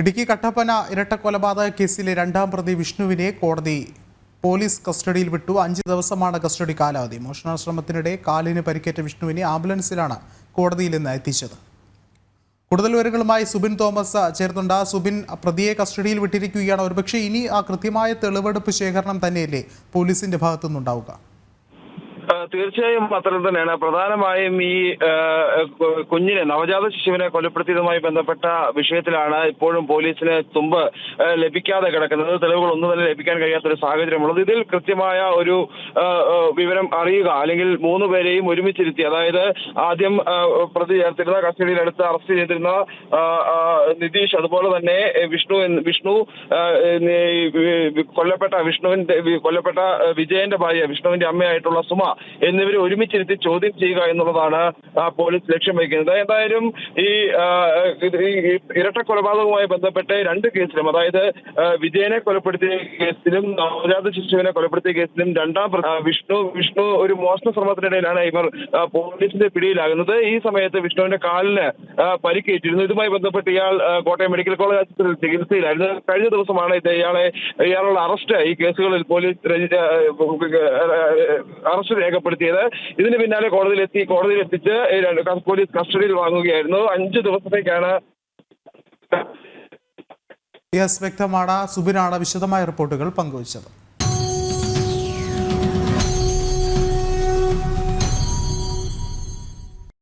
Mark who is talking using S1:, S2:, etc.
S1: ഇടുക്കി കട്ടപ്പന ഇരട്ട കൊലപാതക കേസിലെ രണ്ടാം പ്രതി വിഷ്ണുവിനെ കോടതി പോലീസ് കസ്റ്റഡിയിൽ വിട്ടു. അഞ്ച് ദിവസമാണ് കസ്റ്റഡി കാലാവധി. മോഷണശ്രമത്തിനിടെ കാലിന് പരിക്കേറ്റ വിഷ്ണുവിനെ ആംബുലൻസിലാണ് കോടതിയിൽ നിന്ന് എത്തിച്ചത്. കൂടുതൽ വിവരങ്ങളുമായി സുബിൻ തോമസ് ചേർന്നുണ്ട്. സുബിൻ പ്രതിയെ കസ്റ്റഡിയിൽ വിട്ടിരിക്കുകയാണ് ഒരുപക്ഷെ ഇനി ആ കൃത്യമായ തെളിവെടുപ്പ് ശേഖരണം തന്നെയല്ലേ പോലീസിന്റെ ഭാഗത്തുനിന്നുണ്ടാവുക?
S2: ആ, തീർച്ചയായും അത്തരം തന്നെയാണ്. പ്രധാനമായും ഈ കുഞ്ഞിനെ നവജാത ശിശുവിനെ കൊലപ്പെടുത്തിയതുമായി ബന്ധപ്പെട്ട വിഷയത്തിലാണ് ഇപ്പോഴും പോലീസിന് തുമ്പ് ലഭിക്കാതെ കിടക്കുന്നത്. തെളിവുകൾ ഒന്നും തന്നെ ലഭിക്കാൻ കഴിയാത്ത ഒരു സാഹചര്യമുള്ളത്. ഇതിൽ കൃത്യമായ ഒരു വിവരം അറിയുക അല്ലെങ്കിൽ മൂന്ന് പേരെയും ഒരുമിച്ചിരുത്തി അതായത് ആദ്യം പ്രതി ചേർത്തിരുന്ന കസ്റ്റഡിയിലെടുത്ത് അറസ്റ്റ് ചെയ്തിരുന്ന നിതീഷ് അതുപോലെ തന്നെ വിഷ്ണു വിഷ്ണു കൊല്ലപ്പെട്ട വിഷ്ണുവിന്റെ കൊല്ലപ്പെട്ട വിജയന്റെ ഭാര്യ വിഷ്ണുവിന്റെ അമ്മയായിട്ടുള്ള സുമ എന്നിവരെ ഒരുമിച്ചിരുത്തി ചോദ്യം ചെയ്യുക എന്നുള്ളതാണ് പോലീസ് ലക്ഷ്യം വയ്ക്കുന്നത്. എന്തായാലും ഈ ഇരട്ട കൊലപാതകവുമായി ബന്ധപ്പെട്ട് രണ്ട് കേസിലും അതായത് വിജയനെ കൊലപ്പെടുത്തിയ കേസിലും നവജാത ശിശുവിനെ കൊലപ്പെടുത്തിയ കേസിലും രണ്ടാം വിഷ്ണു വിഷ്ണു ഒരു മോഷണ ശ്രമത്തിനിടയിലാണ് ഇവർ പോലീസിന്റെ പിടിയിലാകുന്നത്. ഈ സമയത്ത് വിഷ്ണുവിന്റെ കാലിന് പരിക്കേറ്റിരുന്നു. ഇതുമായി ബന്ധപ്പെട്ട് ഇയാൾ കോട്ടയം മെഡിക്കൽ കോളേജ് ആശുപത്രിയിൽ ചികിത്സയിലായിരുന്നു. കഴിഞ്ഞ ദിവസമാണ് ഇത് ഇയാളെ ഇയാളുടെ അറസ്റ്റ് ഈ കേസുകളിൽ പോലീസ് അറസ്റ്റ് രേഖപ്പെടുത്തിയത്. ഇതിന് പിന്നാലെ കോടതിയിലെത്തി കോടതിയിൽ എത്തിച്ച് ഈ രണ്ട് ക- പോലീസ് കസ്റ്റഡിയിൽ വാങ്ങുകയായിരുന്നു. അഞ്ച് ദിവസത്തേക്കാണ്
S1: വ്യക്തമാണ്. സുബിനാണ് വിശദമായ റിപ്പോർട്ടുകൾ പങ്കുവച്ചത്.